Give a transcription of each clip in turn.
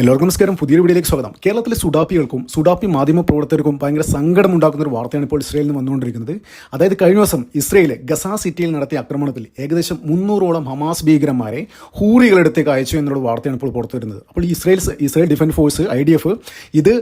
എല്ലാവർക്കും നമസ്കാരം. പുതിയൊരു വീഡിയോയിലേക്ക് സ്വാഗതം. കേരളത്തിലെ സുഡാപ്പികൾക്കും സുഡാപ്പി മാധ്യമ പ്രവർത്തകർക്കും ഭയങ്കര സങ്കടം ഉണ്ടാക്കുന്ന ഒരു വാർത്തയാണ് ഇപ്പോൾ ഇസ്രയേലിൽ നിന്ന് വന്നുകൊണ്ടിരിക്കുന്നത്. അതായത് കഴിഞ്ഞ ദിവസം ഇസ്രയേൽ ഗസ സിറ്റിയിൽ നടത്തിയ ആക്രമണത്തിൽ ഏകദേശം മുന്നൂറോളം ഹമാസ് ഭീകരന്മാരെ ഹൂറികളെടുത്തേക്ക് അയച്ചു എന്നുള്ള വാർത്തയാണ് ഇപ്പോൾ പുറത്തു വരുന്നത്. അപ്പോൾ Israel Israel defence force I D F ഇത്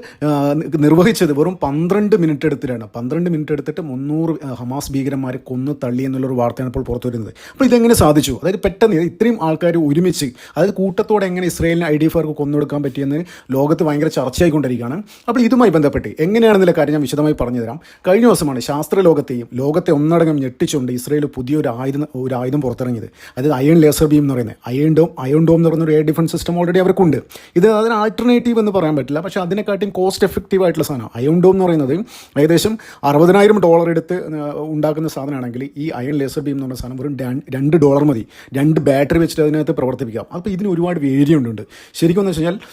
നിർവഹിച്ചത് വെറും പന്ത്രണ്ട് മിനിറ്റ് എടുത്തിട്ടാണ്. പന്ത്രണ്ട് മിനിറ്റ് എടുത്തിട്ട് മുന്നൂറ് ഹമാസ് ഭീകരന്മാരെ കൊന്നു തള്ളി എന്നുള്ളൊരു വാർത്തയാണ് ഇപ്പോൾ പുറത്തു വരുന്നത്. അപ്പോൾ ഇതെങ്ങനെ സാധിച്ചു? അതായത് പെട്ടെന്ന് ഇത്രയും ആൾക്കാർ ഒരുമിച്ച് അതായത് കൂട്ടത്തോടെ എങ്ങനെ ഇസ്രയേലിന് ഐ ഡി എഫ് ആർക്ക് കൊന്നൊടുക്കാൻ പറ്റിയെന്ന് ലോകത്ത് ഭയങ്കര ചർച്ചയായിക്കൊണ്ടിരിക്കുകയാണ്. അപ്പോൾ ഇതുമായി ബന്ധപ്പെട്ട് എങ്ങനെയാണെന്നുള്ള കാര്യം ഞാൻ വിശദമായി പറഞ്ഞു തരാം കഴിഞ്ഞ ദിവസമാണ് ശാസ്ത്ര ലോകത്തെയും ലോകത്തെ ഒന്നടങ്കം ഞെട്ടിച്ചുകൊണ്ട് ഇസ്രയേൽ പുതിയൊരു ആയുധം ഒരു ആയുധം പുറത്തിറങ്ങിയത്. അതായത് അയൺ ലേസർ ബീം എന്ന് പറയുന്നത്. അയൺ ഡോം അയൺ ഡോം എന്ന് പറയുന്ന ഒരു എയർ ഡിഫൻസ് സിസ്റ്റം ഓൾറെഡി അവർക്കുണ്ട്. ഇത് അതിന് ആൾട്ടർനേറ്റീവ് എന്ന് പറയാൻ പറ്റില്ല. പക്ഷേ അതിനെക്കാട്ടിയും കോസ്റ്റ് എഫക്റ്റീവ് ആയിട്ടുള്ള സാധനം അയൺ ഡോം എന്ന് പറയുന്നത് ഏകദേശം അറുപതിനായിരം ഡോളർ എടുത്ത് ഉണ്ടാക്കുന്ന സാധനമാണെങ്കിൽ ഈ അയൺ ലേസർ ബീം എന്ന് പറയുന്ന സാധനം വെറും രണ്ട് ഡോളർ മതി. രണ്ട് ബാറ്ററി വെച്ചിട്ട് അതിനകത്ത് പ്രവർത്തിപ്പിക്കാം. അപ്പോൾ ഇതിന് ഒരുപാട് വേരിയന്റ് ഉണ്ട്. ശരിക്കും എന്ന് വെച്ച് കഴിഞ്ഞാൽ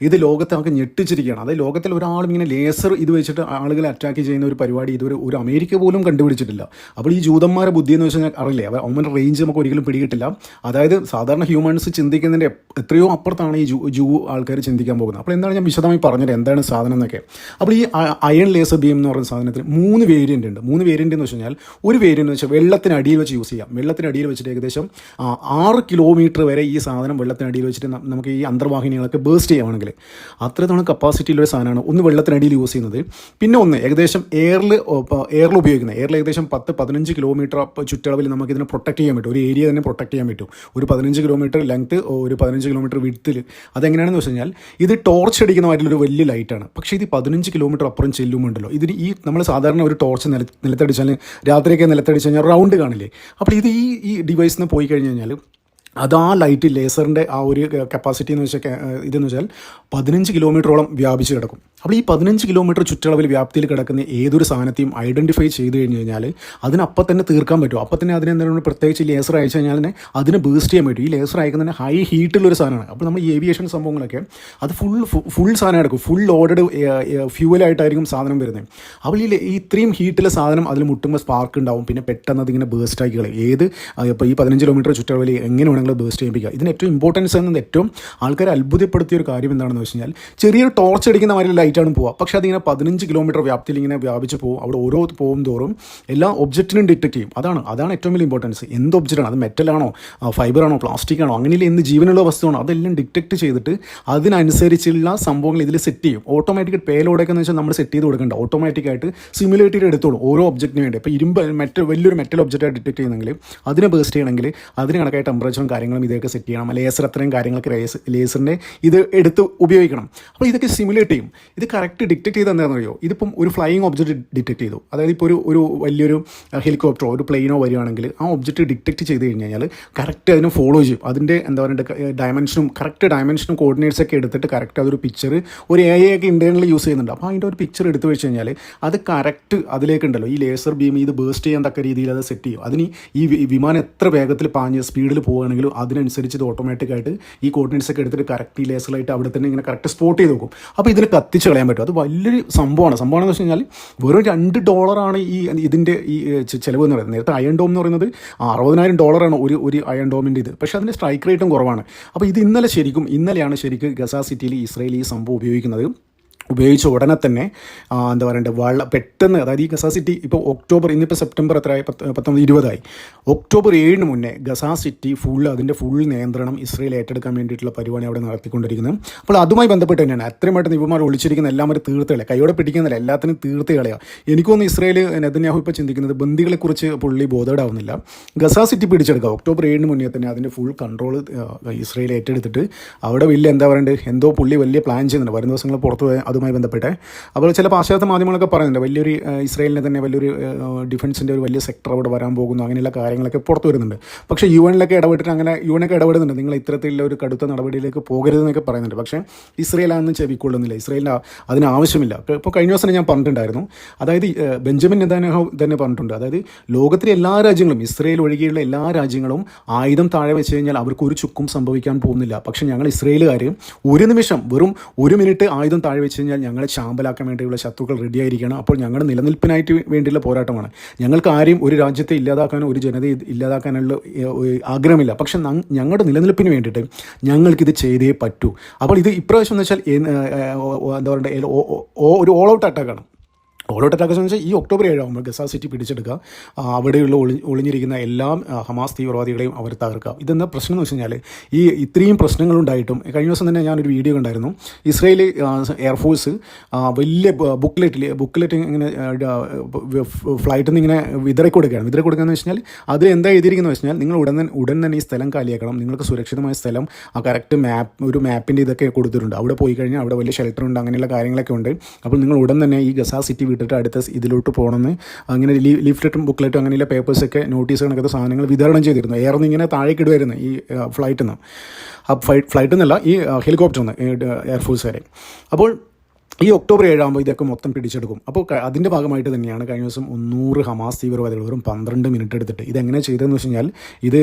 ഇത് ലോകത്തെ നമുക്ക് ഞെട്ടിച്ചിരിക്കുകയാണ്. അതായത് ലോകത്തിൽ ഒരാളും ഇങ്ങനെ ലേസർ ഇത് വെച്ചിട്ട് ആളുകളെ അറ്റാക്ക് ചെയ്യുന്ന ഒരു പരിപാടി ഇതുവരെ ഒരു അമേരിക്ക പോലും കണ്ടുപിടിച്ചിട്ടില്ല. അപ്പോൾ ഈ ജൂതന്മാരെ ബുദ്ധി എന്ന് വെച്ചാൽ അറിയില്ലേ? അവന്റെ റേഞ്ച് നമുക്ക് ഒരിക്കലും പിടികിട്ടില്ല. അതായത് സാധാരണ ഹ്യൂമൻസ് ചിന്തിക്കുന്നതിന്റെ എത്രയോ അപ്പുറത്താണ് ഈ ജൂ ജൂ ആൾക്കാർ ചിന്തിക്കാൻ പോകുന്നത്. അപ്പോൾ എന്താണ് ഞാൻ വിശദമായി പറഞ്ഞത്? എന്താണ് സാധനം എന്നൊക്കെ. അപ്പോൾ ഈ അയൺ ലേസർ ബീം എന്ന് പറയുന്ന സാധനത്തിന് മൂന്ന് വേരിയന്റ് ഉണ്ട്. മൂന്ന് വേരിയന്റ് എന്ന് വെച്ച് കഴിഞ്ഞാൽ ഒരു വേരിയന്റ് എന്ന് വെച്ചാൽ വെള്ളത്തിനടിയിൽ വെച്ച് യൂസ് ചെയ്യാം. വെള്ളത്തിനടിയിൽ വെച്ചിട്ട് ഏകദേശം ആറ് കിലോമീറ്റർ വരെ ഈ സാധനം വെള്ളത്തിനടിയിൽ വെച്ചിട്ട് നമുക്ക് ഈ അന്തർവാഹിനികളൊക്കെ ബേസ്റ്റ് ചെയ്യുകയാണെങ്കിൽ അത്രത്തോളം കപ്പാസിറ്റിയിലുള്ള സാധനമാണ് ഒന്ന് വെള്ളത്തിനടിയിൽ യൂസ് ചെയ്യുന്നത്. പിന്നെ ഒന്ന് ഏകദേശം എയറിൽ എയറിൽ ഉപയോഗിക്കുന്നത്. എയറിൽ ഏകദേശം പത്ത് പതിനഞ്ച് കിലോമീറ്റർ ചുറ്റളവിൽ നമുക്ക് ഇതിനെ പ്രൊട്ടക്ട് ചെയ്യാൻ പറ്റും. ഒരു ഏരിയ തന്നെ പ്രൊട്ടക്ട് ചെയ്യാൻ പറ്റും. ഒരു പതിനഞ്ച് കിലോമീറ്റർ ലെങ്ത് ഒരു പതിനഞ്ച് കിലോമീറ്റർ വിഡ്ത്തിൽ അതെങ്ങനെയാണെന്ന് വെച്ച് കഴിഞ്ഞാൽ ഇത് ടോർച്ച് അടിക്കുന്ന അടിക്കുന്നതായിട്ടുള്ളൊരു വലിയ ലൈറ്റാണ് പക്ഷേ ഇത് പതിനഞ്ച് കിലോമീറ്റർ അപ്പുറം ചെല്ലുമുണ്ടല്ലോ ഇതിന് ഈ നമ്മൾ സാധാരണ ഒരു ടോർച്ച് നില നിലത്തടിച്ചാൽ രാത്രിയൊക്കെ നിലത്തടിച്ച് കഴിഞ്ഞാൽ റൗണ്ട് കാണില്ലേ? അപ്പോൾ ഇത് ഈ ഈ ഡിവൈസിൽ നിന്ന് പോയി കഴിഞ്ഞ് കഴിഞ്ഞാൽ അത് ആ ലൈറ്റ് ലേസറിന്റെ ആ ഒരു കപ്പാസിറ്റി എന്ന് വെച്ചാൽ ഇതെന്ന് വെച്ചാൽ പതിനഞ്ച് കിലോമീറ്ററോളം വ്യാപിച്ച് കിടക്കും. അപ്പോൾ ഈ പതിനഞ്ച് കിലോമീറ്റർ ചുറ്റളവിൽ വ്യാപ്തിയിൽ കിടക്കുന്ന ഏതൊരു സാധനത്തെയും ഐഡന്റിഫൈ ചെയ്ത് കഴിഞ്ഞ് കഴിഞ്ഞാൽ അതിനപ്പം തന്നെ തീർക്കാൻ പറ്റും. അപ്പം തന്നെ അതിനെ എന്താണ് പ്രത്യേകിച്ച് ലേസർ അയച്ചു കഴിഞ്ഞാൽ തന്നെ അതിനെ ബൂസ്റ്റ് ചെയ്യാൻ പറ്റും. ഈ ലേസർ അയക്കുന്നതിന് ഹൈ ഹീറ്റുള്ളൊരു സാധനമാണ്. അപ്പോൾ നമ്മൾ ഈ ഏവിയേഷൻ സംഭവങ്ങളൊക്കെ അത് ഫുൾ ഫുൾ സാധനം എടുക്കും. ഫുൾ ലോഡഡ് ഫ്യൂവലായിട്ടായിരിക്കും സാധനം വരുന്നത്. അപ്പോൾ ഈ ഇത്രയും ഹീറ്റിലെ സാധനം അതിൽ മുട്ടുമ്പോൾ സ്പാർക്ക് ഉണ്ടാവും. പിന്നെ പെട്ടെന്ന് അതിങ്ങനെ ബേസ്റ്റ് കളയും. ഏത് ഇപ്പോൾ ഈ പതിനഞ്ച് കിലോമീറ്റർ ചുറ്റളവിൽ എങ്ങനെ വേണമെങ്കിലും ബേസ്റ്റ് ചെയ്യിപ്പിക്കുക. ഇതിന് ഏറ്റവും ഇമ്പോർട്ടൻസ് എന്നത് ഏറ്റവും ആൾക്കാരെ അത്ഭുതപ്പെടുത്തിയ ഒരു കാര്യം എന്താണെന്ന് വെച്ച് കഴിഞ്ഞാൽ ചെറിയൊരു ടോർച്ച് അടിക്കുന്ന മാതിരി ലൈറ്റാണ് പോവുക. പക്ഷേ അതിങ്ങനെ പതിനഞ്ച് കിലോമീറ്റർ വ്യാപ്തിയിൽ ഇങ്ങനെ വ്യാപിച്ച് പോകും അവിടെ ഓരോ പോകും തോറും എല്ലാ ഒബ്ജക്റ്റിനും ഡിറ്റക്ട് ചെയ്യും. അതാണ് അതാണ് ഏറ്റവും വലിയ ഇമ്പോർട്ടൻസ് എന്ത് ഒബ്ജക്റ്റാണ് അത് മെറ്റലാണോ ഫൈബറാണോ പ്ലാസ്റ്റിക് ആണോ? അങ്ങനെയുള്ള എന്ത് ജീവനുള്ള വസ്തുവാണോ? അതെല്ലാം ഡിറ്റക്ട് ചെയ്തിട്ട് അതിനനുസരിച്ചുള്ള സംഭവങ്ങൾ ഇതിൽ സെറ്റ് ചെയ്യും. ഓട്ടോമാറ്റിക് പേലോടൊക്കെ എന്ന് വെച്ചാൽ നമ്മൾ സെറ്റ് ചെയ്ത് കൊടുക്കേണ്ട. ഓട്ടോമാറ്റിക്കായിട്ട് സിമുലേറ്റ് ചെയ്ത് എടുത്തോളും ഓരോ ഒബ്ജക്റ്റിന് വേണ്ടി. ഇപ്പോൾ ഇരുമ്പ് മെറ്റൽ വലിയൊരു മെറ്റൽ ഒബ്ജക്റ്റായിട്ട് ഡിറ്റക്ട് ചെയ്യുന്നെങ്കിൽ അതിനെ ബേസ്റ്റ് ചെയ്യണമെങ്കിൽ അതിന് കണക്കായ ടെമ്പറേച്ചറും കാര്യങ്ങളും ഇതൊക്കെ സെറ്റ് ചെയ്യണം. ലേസർ അത്രയും കാര്യങ്ങളൊക്കെ ലേസ് ലേസറിന്റെ ഇത് എടുത്ത് ഉപയോഗിക്കണം. അപ്പോൾ ഇതൊക്കെ സിമുലേറ്റ് ചെയ്യും. ഇത് കറക്റ്റ് ഡിറ്റക്ട് ചെയ്ത് എന്താണെന്ന് അറിയോ? ഇതിപ്പം ഒരു ഫ്ലൈയിങ് ഒബ്ജക്റ്റ് ഡിറ്റക്ട് ചെയ്തു. അതായത് ഇപ്പോൾ ഒരു ഒരു വലിയൊരു ഹെലികോപ്റ്ററോ ഒരു പ്ലെയിനോ വരികയാണെങ്കിൽ ആ ഒബ്ജക്റ്റ് ഡിറ്റക്ട് ചെയ്ത് കഴിഞ്ഞാൽ കറക്റ്റ് അതിനെ ഫോളോ ചെയ്യും. അതിന്റെ എന്താ പറയുക ഡയമെൻഷനും കറക്റ്റ് ഡയമെൻഷനും കോർഡിനേറ്റ്സ് ഒക്കെ എടുത്തിട്ട് കറക്റ്റ് അതൊരു പിക്ചർ ഒരു എ ഐ ഒക്കെ ഇന്റേണലി യൂസ് ചെയ്യുന്നുണ്ട്. അപ്പോൾ അതിന്റെ ഒരു പിക്ചർ എടുത്തു വെച്ച് കഴിഞ്ഞാൽ അത് കറക്റ്റ് അതിലേക്കുണ്ടല്ലോ. ഈ ലേസർ ബീം ഇത് ബേസ്റ്റ് ചെയ്യാൻ തക്ക രീതിയിൽ അത് സെറ്റ് ചെയ്യും. അതിന് ഈ വിമാനം എത്ര വേഗത്തിൽ പാഞ്ഞ് സ്പീഡിൽ പോവുകയാണെങ്കിലും അതിനനുസരിച്ച് ഇത് ഓട്ടോമാറ്റിക്കായിട്ട് ഈ കോർഡിനേറ്റ്സ് ഒക്കെ എടുത്തിട്ട് കറക്റ്റ് ലേസറായിട്ട് അവിടെ തന്നെ ഇങ്ങനെ കറക്റ്റ് സ്പോട്ട് ചെയ്ത് നോക്കും അപ്പോൾ ഇതിന് കത്തിച്ച് കളയാൻ പറ്റും. അത് വലിയൊരു സംഭവമാണ്. സംഭവം എന്ന് വെച്ച് കഴിഞ്ഞാൽ വെറും രണ്ട് ഡോളറാണ് ഈ ഇതിന്റെ ഈ ചിലവ് എന്ന് പറയുന്നത്. നേരത്തെ അയൺ ഡോം എന്ന് പറയുന്നത് അറുപതിനായിരം ഡോളറാണ് ഒരു ഒരു അയൺ ഡോമിന്റെ ഇത്. പക്ഷേ അതിന്റെ സ്ട്രൈക്ക് റേറ്റും കുറവാണ്. അപ്പോൾ ഇത് ഇന്നലെ ശരിക്കും ഇന്നലെയാണ് ശരിക്കും ഗസ സിറ്റിയിൽ ഇസ്രയേൽ ഈ സംഭവം ഉപയോഗിക്കുന്നത്. ഉപയോഗിച്ച ഉടനെ തന്നെ എന്താ പറയണ്ടേ വള പെട്ടെന്ന് അതായത് ഈ ഗസ സിറ്റി ഇപ്പോൾ ഒക്ടോബർ ഇന്നിപ്പോൾ സെപ്റ്റംബർ എത്രയായി? പത്ത് പത്തൊമ്പത് ഇരുപതായി. ഒക്ടോബർ ഏഴിന് മുന്നേ ഗസ സിറ്റി ഫുൾ അതിന്റെ ഫുൾ നിയന്ത്രണം ഇസ്രയേൽ ഏറ്റെടുക്കാൻ വേണ്ടിയിട്ടുള്ള പരിപാടി അവിടെ നടത്തിക്കൊണ്ടിരിക്കുന്നത് അപ്പോൾ അതുമായി ബന്ധപ്പെട്ട് തന്നെയാണ്. അത്രയും പെട്ടെന്ന് ഇവന്മാർ ഒളിച്ചിരിക്കുന്ന എല്ലാം ഒരു തീർത്ത് കളയുക കൈയോടെ പിടിക്കുന്നില്ല എല്ലാത്തിനും തീർത്ത് എനിക്കൊന്ന് ഇസ്രയേൽ നെതന്യാഹു ഇപ്പോൾ ചിന്തിക്കുന്നത് ബന്ദികളെക്കുറിച്ച് പുള്ളി ബോധേഡാവുന്നില്ല ഗസ സിറ്റി പിടിച്ചെടുക്കുക ഒക്ടോബർ ഏഴിന് മുന്നേ തന്നെ അതിന്റെ ഫുൾ കൺട്രോൾ ഇസ്രയേൽ ഏറ്റെടുത്തിട്ട് അവിടെ വലിയ എന്താ പറയണ്ടത് എന്തോ പുള്ളി വലിയ പ്ലാൻ ചെയ്യുന്നുണ്ട്. വരുന്ന ദിവസങ്ങൾ പുറത്ത് പോയ അതുമായി ബന്ധപ്പെട്ട്. അപ്പോൾ ചില പാശ്ചാത്യ മാധ്യമങ്ങളൊക്കെ പറയുന്നുണ്ട് വലിയൊരു ഇസ്രയേലിനെ തന്നെ വലിയൊരു ഡിഫൻസിന്റെ ഒരു വലിയ സെക്ടർ അവിടെ വരാൻ പോകുന്നു അങ്ങനെയുള്ള കാര്യങ്ങളൊക്കെ പുറത്തു വരുന്നുണ്ട്. പക്ഷേ യു എനിലൊക്കെ ഇടപെട്ടിട്ട് അങ്ങനെ യു എനൊക്കെ ഇടപെടുന്നുണ്ട്. നിങ്ങൾ ഇത്തരത്തിലുള്ള ഒരു കടുത്ത നടപടിയിലേക്ക് പോകരുതെന്നൊക്കെ പറയുന്നുണ്ട്. പക്ഷേ ഇസ്രയേൽ അതൊന്നും ചെവിക്കൊള്ളുന്നില്ല. ഇസ്രയേലിന് ആ- അതിന് ആവശ്യമില്ല. ഇപ്പോൾ കഴിഞ്ഞ ദിവസം ഞാൻ പറഞ്ഞിട്ടുണ്ടായിരുന്നു. അതായത് ബെഞ്ചമിൻ നെതാനഹോ തന്നെ പറഞ്ഞിട്ടുണ്ട്. അതായത് ലോകത്തിലെ എല്ലാ രാജ്യങ്ങളും ഇസ്രയേൽ ഒഴികെയുള്ള എല്ലാ രാജ്യങ്ങളും ആയുധം താഴെ വെച്ച് കഴിഞ്ഞാൽ അവർക്ക് ഒരു ചുക്കും സംഭവിക്കാൻ പോകുന്നില്ല. പക്ഷേ ഞങ്ങൾ ഇസ്രയേലുകാർ ഒരു നിമിഷം വെറും ഒരു മിനിറ്റ് ആയുധം താഴെ വെച്ച് കഴിഞ്ഞാൽ ഞങ്ങളെ ചാമ്പലാക്കാൻ വേണ്ടിയുള്ള ശത്രുക്കൾ റെഡിയായിരിക്കണം അപ്പോൾ ഞങ്ങളുടെ നിലനിൽപ്പിനായിട്ട് വേണ്ടിയുള്ള പോരാട്ടമാണ്. ഞങ്ങൾക്ക് ആരെയും ഒരു രാജ്യത്തെ ഇല്ലാതാക്കാനോ ഒരു ജനതയെ ഇല്ലാതാക്കാനുള്ള ആഗ്രഹമില്ല. പക്ഷെ ഞങ്ങളുടെ നിലനിൽപ്പിന് വേണ്ടിയിട്ട് ഞങ്ങൾക്കിത് ചെയ്തേ പറ്റൂ. അപ്പോൾ ഇത് ഇപ്രാവശ്യം എന്ന് വെച്ചാൽ എന്താ പറയുക ഒരു ഓൾ ഔട്ട് അറ്റാക്കാണ് ഓൾ ഔട്ട് അറ്റാക്ക് എന്ന് വെച്ചാൽ ഈ ഒക്ടോബർ ഏഴാകുമ്പോൾ ഗസ സിറ്റി പിടിച്ചെടുക്കുക. അവിടെയുള്ള ഒളി ഒളിഞ്ഞിരിക്കുന്ന എല്ലാ ഹമാസ് തീവ്രവാദികളെയും അവർ തകർക്കുക. ഇതെന്ന പ്രശ്നം എന്ന് വെച്ച് കഴിഞ്ഞാൽ ഈ ഇത്രയും പ്രശ്നങ്ങളുണ്ടായിട്ടും കഴിഞ്ഞ ദിവസം തന്നെ ഞാനൊരു വീഡിയോ കണ്ടായിരുന്നു. ഇസ്രയേൽ എയർഫോഴ്സ് വലിയ ബുക്ക്ലെറ്റിൽ ബുക്ക്ലെറ്റ് ഇങ്ങനെ ഫ്ലൈറ്റിൽ നിന്ന് ഇങ്ങനെ വിതറി കൊടുക്കുകയാണ് വിതറി കൊടുക്കുക എന്ന് വെച്ചാൽ അതിൽ എന്താ എഴുതിയിരിക്കുന്നത് വെച്ച് കഴിഞ്ഞാൽ നിങ്ങൾ ഉടൻ തന്നെ ഉടൻ തന്നെ ഈ സ്ഥലം കാലിയാക്കണം. നിങ്ങൾക്ക് സുരക്ഷിതമായ സ്ഥലം ആ കറക്റ്റ് മാപ്പ് ഒരു മാപ്പിന്റെ ഇതൊക്കെ കൊടുത്തിട്ടുണ്ട്. അവിടെ പോയി കഴിഞ്ഞാൽ അവിടെ വലിയ ഷെൽട്ടർ ഉണ്ട് അങ്ങനെയുള്ള കാര്യങ്ങളൊക്കെ ഉണ്ട്. അപ്പോൾ നിങ്ങൾ ഉടൻ തന്നെ ഈ ഗസ സിറ്റി വിട്ടിട്ട് അടുത്ത ഇതിലോട്ട് പോകണമെന്ന് അങ്ങനെ ലിഫ്റ്റും ബുക്ക്ലെറ്റും അങ്ങനെയുള്ള പേപ്പേഴ്സൊക്കെ നോട്ടീസ് കണക്കത്തെ സാധനങ്ങൾ വിതരണം ചെയ്തിരുന്നു. എയർന്ന് ഇങ്ങനെ താഴേക്ക് ഇടുമായിരുന്നു ഈ ഫ്ലൈറ്റിൽ നിന്ന് ഫ്ലൈറ്റ് ഫ്ലൈറ്റിൽ നിന്നല്ല ഈ ഹെലികോപ്റ്ററിൽ നിന്ന് എയർഫോഴ്സ് വരെ. അപ്പോൾ ഈ ഒക്ടോബർ ഏഴാകുമ്പോൾ ഇതൊക്കെ മൊത്തം പിടിച്ചെടുക്കും. അപ്പോൾ അതിന്റെ ഭാഗമായിട്ട് തന്നെയാണ് കഴിഞ്ഞ ദിവസം ഒന്നൂറ് ഹമാസ് തീവ്രവാദികൾ വെറും പന്ത്രണ്ട് മിനിറ്റ് എടുത്തിട്ട് ഇതെങ്ങനെ ചെയ്തതെന്ന് വെച്ച് കഴിഞ്ഞാൽ ഇത്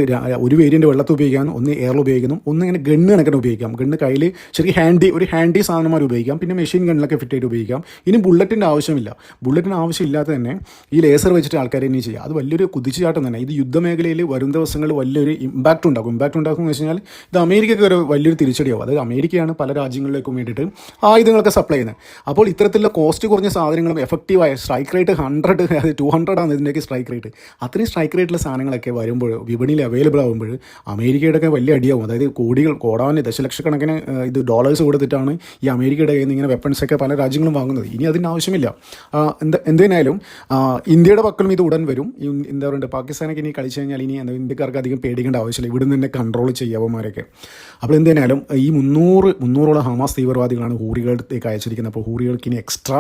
ഒരു വേരിയന്റ് വെള്ളത്തിൽ ഉപയോഗിക്കാം ഒന്ന് എയർ ഉപയോഗിക്കുന്നു ഒന്ന് ഇങ്ങനെ ഗണ്ണ് കണക്കിന് ഉപയോഗിക്കാം. ഗണ്ണ് കയ്യിൽ ശരിക്കും ഹാൻഡി ഒരു ഹാൻഡി സാധനമാർ ഉപയോഗിക്കാം പിന്നെ മെഷീൻ ഗണ്ണിലൊക്കെ ഫിറ്റ് ഉപയോഗിക്കാം. ഇനി ബുള്ളറ്റിന്റെ ആവശ്യമില്ല. ബുള്ളറ്റിന് ആവശ്യമില്ലാതെ തന്നെ ഈ ലേസർ വെച്ചിട്ട് ആൾക്കാരെ ഇനി ചെയ്യാം. അത് വലിയൊരു കുതിച്ചുചാട്ടം തന്നെ. ഇത് യുദ്ധമേഖലയിൽ വരും ദിവസങ്ങളിൽ വലിയൊരു ഇമ്പാക്റ്റ് ഉണ്ടാക്കും. ഇമ്പാക്റ്റ് ഉണ്ടാക്കും എന്ന് വെച്ച് കഴിഞ്ഞാൽ ഇത് അമേരിക്കയ്ക്ക് ഒരു വലിയൊരു തിരിച്ചടിയാവും. അതായത് അമേരിക്കയാണ് പല രാജ്യങ്ങളിലേക്കും വേണ്ടിയിട്ട് ആയുധങ്ങളൊക്കെ സപ്ലൈ ചെയ്യുന്നത്. അപ്പോൾ ഇത്തരത്തിലുള്ള കോസ്റ്റ് കുറഞ്ഞ സാധനങ്ങളും എഫക്റ്റീവായ സ്ട്രൈക്ക് റേറ്റ് ഹൺഡ്രഡ് അതായത് ടു ഹൺഡ്രഡ് ആണ് ഇതിന്റെയൊക്കെ സ്ട്രൈക്ക് റേറ്റ് അത്രയും സ്ട്രൈക്ക് റേറ്റുള്ള സാധനങ്ങളൊക്കെ വരുമ്പോൾ വിപണിയിൽ അവൈലബിൾ ആകുമ്പോൾ അമേരിക്കയുടെ ഒക്കെ വലിയ അടിയാവും. അതായത് കോടികൾ കോടാന് ദശലക്ഷക്കണക്കിന് ഇത് ഡോളേഴ്സ് കൊടുത്തിട്ടാണ് ഈ അമേരിക്കയുടെ കയ്യിൽ നിന്ന് ഇങ്ങനെ വെപ്പൺസ് ഒക്കെ പല രാജ്യങ്ങളും വാങ്ങുന്നത്. ഇനി അതിന് ആവശ്യമില്ല. എന്ത് എന്തിനായാലും ഇന്ത്യയുടെ പക്കലും ഇത് ഉടൻ വരും. എന്താ പറയുക പാകിസ്ഥാനൊക്കെ ഇനി കളിച്ചു കഴിഞ്ഞാൽ ഇനി എന്താ ഇന്ത്യക്കാർക്ക് അധികം പേടിക്കേണ്ട ആവശ്യമില്ല. ഇവിടെ നിന്ന് തന്നെ കൺട്രോൾ ചെയ്യാവന്മാരൊക്കെ അപ്പോൾ എന്തിനായാലും ഈ മുന്നൂറ് മുന്നൂറോളം ഹമാസ് തീവ്രവാദികളാണ് ഹൂറികളിലേക്ക് അയച്ചിരിക്കുന്നത് അപ്പോൾ ഹൂറികൾക്ക് ഇനി എക്സ്ട്രാ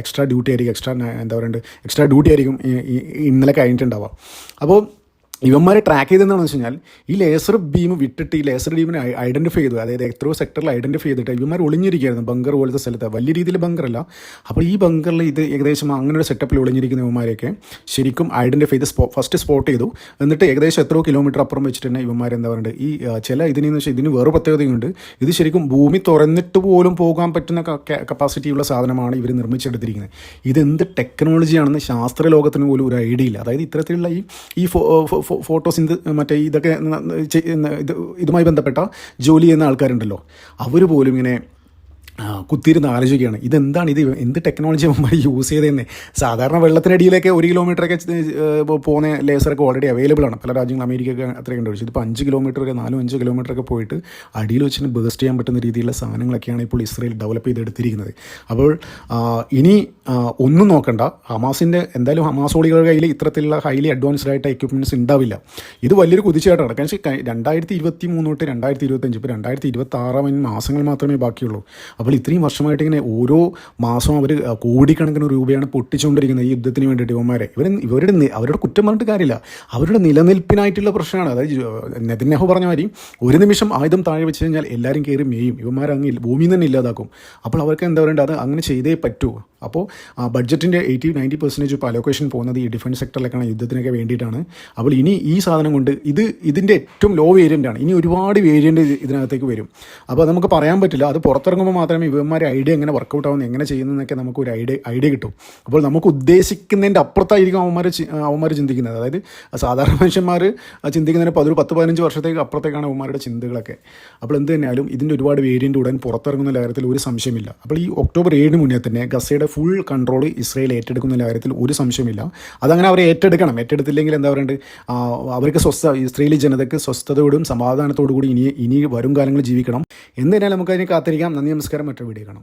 എക്സ്ട്രാ ഡ്യൂട്ടി ആയിരിക്കും എക്സ്ട്രാ എന്താ പറയുക എക്സ്ട്രാ ഡ്യൂട്ടി ആയിരിക്കും ഇന്നലെ കഴിഞ്ഞിട്ടുണ്ടാവുക. അപ്പോൾ ഇവന്മാരെ ട്രാക്ക് ചെയ്തെന്താണെന്ന് വെച്ച് കഴിഞ്ഞാൽ ഈ ലേസർ ബീം വിട്ടിട്ട് ഈ ലേസർ ബീമിനെ ഐഡന്റിഫൈ ചെയ്തു അതായത് എത്രയോ സെക്ടറിൽ ഐഡന്റിഫൈ ചെയ്തിട്ട് ഇവന്മാർ ഒളിഞ്ഞിരിക്കുകയായിരുന്നു ബങ്കർ പോലത്തെ സ്ഥലത്ത്. വലിയ രീതിയിൽ ബങ്കറല്ല അപ്പോൾ ഈ ബങ്കറിൽ ഇത് ഏകദേശം അങ്ങനെ ഒരു സെറ്റപ്പിൽ ഒളിഞ്ഞിരിക്കുന്ന ഇവന്മാരെയൊക്കെ ശരിക്കും ഐഡന്റിഫൈ ചെയ്ത് സ്പോ ഫസ്റ്റ് സ്പോട്ട് ചെയ്തു. എന്നിട്ട് ഏകദേശം എത്രയോ കിലോമീറ്റർ അപ്പുറം വെച്ചിട്ട് തന്നെ ഇവന്മാർ എന്താ പറയുക ഈ ചില ഇതിനെന്ന് വെച്ചാൽ ഇതിന് വേറെ പ്രത്യേകതയുണ്ട്. ഇത് ശരിക്കും ഭൂമി തുറന്നിട്ട് പോലും പോകാൻ പറ്റുന്ന കപ്പാസിറ്റിയുള്ള സാധനമാണ് ഇവർ നിർമ്മിച്ചെടുത്തിരിക്കുന്നത്. ഇതെന്ത് ടെക്നോളജിയാണെന്ന് ശാസ്ത്ര ലോകത്തിന് പോലും ഒരു ഐഡിയ ഇല്ല. അതായത് ഇത്തരത്തിലുള്ള ഈ ഈ ഫോട്ടോസ് ഇത് മറ്റേ ഇതൊക്കെ ഇത് ഇതുമായി ബന്ധപ്പെട്ട ജോലി ചെയ്യുന്ന ആൾക്കാരുണ്ടല്ലോ. അവർ പോലും ഇങ്ങനെ കുത്തിയിരുന്ന് ആലോചിക്കുകയാണ്. ഇതെന്താണ് ഇത്? എന്ത് ടെക്നോളജി അവന്മാർ യൂസ് ചെയ്തതെന്ന്? സാധാരണ വെള്ളത്തിനടിയിലൊക്കെ ഒരു കിലോമീറ്ററൊക്കെ പോകുന്ന ലേസറൊക്കെ ഓൾറെഡി അവൈലബിൾ ആണ്. പല രാജ്യങ്ങൾ അമേരിക്കയൊക്കെ അത്രയൊക്കെ ഉണ്ട്. പക്ഷേ ഇതിപ്പോൾ അഞ്ച് കിലോമീറ്റർ വരെ നാലും അഞ്ച് കിലോമീറ്ററൊക്കെ പോയിട്ട് അടിയിൽ വെച്ചിട്ട് ബേസ്റ്റ് ചെയ്യാൻ പറ്റുന്ന രീതിയിലുള്ള സാധനങ്ങളൊക്കെയാണ് ഇപ്പോൾ ഇസ്രയേൽ ഡെവലപ്പ് ചെയ്തെടുത്തിരിക്കുന്നത്. അപ്പോൾ ഇനി ഒന്നും നോക്കണ്ട. ഹമാസിന്റെ എന്തായാലും ഹമാസോളികളുടെ കയ്യിൽ ഇത്തരത്തിലുള്ള ഹൈലി അഡ്വാൻസ്ഡ് ആയിട്ട് എക്യുപ്മെന്റ്സ് ഉണ്ടാവില്ല. ഇത് വലിയൊരു കുതിച്ചായിട്ടാണ് കാരണം രണ്ടായിരത്തി ഇരുപത്തി മൂന്ന് തൊട്ട് രണ്ടായിരത്തി ഇരുപത്തഞ്ച് ഇപ്പോൾ രണ്ടായിരത്തി ഇരുപത്തി ആറാം മാസങ്ങൾ മാത്രമേ ബാക്കിയുള്ളൂ. അപ്പോൾ ഇത്രയും വർഷമായിട്ട് ഇങ്ങനെ ഓരോ മാസവും അവർ കോടിക്കണക്കിന് രൂപയാണ് പൊട്ടിച്ചുകൊണ്ടിരിക്കുന്നത് ഈ യുദ്ധത്തിന് വേണ്ടിയിട്ട് ഇവന്മാരെ. ഇവർ ഇവരുടെ അവരുടെ കുറ്റം പറഞ്ഞിട്ട് കാര്യമില്ല. അവരുടെ നിലനിൽപ്പിനായിട്ടുള്ള പ്രശ്നമാണ്. അതായത് നെതന്യാഹു പറഞ്ഞ മാതിരി ഒരു നിമിഷം ആയുധം താഴെ വെച്ച് കഴിഞ്ഞാൽ എല്ലാവരും കയറി മേയും. ഇവന്മാർ അങ്ങ് ഭൂമിയിൽ തന്നെ ഇല്ലാതാക്കും. അപ്പോൾ അവർക്ക് എന്താ പറയേണ്ടത്? അത് അങ്ങനെ ചെയ്തേ പറ്റൂ. അപ്പോൾ ബഡ്ജറ്റിന്റെ എയ്റ്റി നയന്റി പെർസെന്റേജ് ഇപ്പോൾ അലോക്കേഷൻ പോകുന്നത് ഈ ഡിഫൻസ് സെക്ടറിലേക്കാണ് യുദ്ധത്തിനൊക്കെ വേണ്ടിയിട്ടാണ്. അപ്പോൾ ഇനി ഈ സാധനം കൊണ്ട് ഇത് ഇതിന്റെ ഏറ്റവും ലോ വേരിയന്റ് ആണ്. ഇനി ഒരുപാട് വേരിയന്റ് ഇതിനകത്തേക്ക് വരും. അപ്പോൾ നമുക്ക് പറയാൻ പറ്റില്ല. അത് പുറത്തിറങ്ങുമ്പോൾ മാത്രമേ ഇവന്മാരെ ഐഡിയ എങ്ങനെ വർക്കൗട്ട് ആവുന്നത് എങ്ങനെ ചെയ്യുന്നതെന്നൊക്കെ നമുക്ക് ഒരു ഐഡിയ ഐഡിയ കിട്ടും. അപ്പോൾ നമുക്ക് ഉദ്ദേശിക്കുന്നതിന്റെ അപ്പുറത്തായിരിക്കും അവന്മാർ അവന്മാർ ചിന്തിക്കുന്നത്. അതായത് സാധാരണ മനുഷ്യന്മാർ ചിന്തിക്കുന്നതിന് അതൊരു പത്ത് പതിനഞ്ച് വർഷത്തേക്ക് അപ്പുറത്തേക്കാണ് അവന്മാരുടെ ചിന്തകളൊക്കെ. അപ്പോൾ എന്ത് തന്നെയാലും ഇതിന്റെ ഒരുപാട് വേരിയന്റ് ഉടൻ പുറത്തിറങ്ങുന്ന കാര്യത്തിൽ ഒരു സംശയമില്ല. അപ്പോൾ ഈ ഒക്ടോബർ ഏഴിന് മുന്നേ തന്നെ ഗസയുടെ ഫുൾ കൺട്രോൾ ഇസ്രയേൽ ഏറ്റെടുക്കുന്ന കാര്യത്തിൽ ഒരു സംശയമില്ല അതങ്ങനെ അവർ ഏറ്റെടുക്കണം. ഏറ്റെടുത്തില്ലെങ്കിൽ എന്താ പറയുക അവർക്ക് സ്വസ്ഥ ഇസ്രയേലി ജനതയ്ക്ക് സ്വസ്ഥതയോടും സമാധാനത്തോടു കൂടി ഇനി ഇനി വരും കാലങ്ങളിൽ ജീവിക്കണം. എന്നതിനാൽ നമുക്കതിനെ കാത്തിരിക്കാം. നന്ദി നമസ്കാരം. മറ്റൊരു വീഡിയോ കാണാം.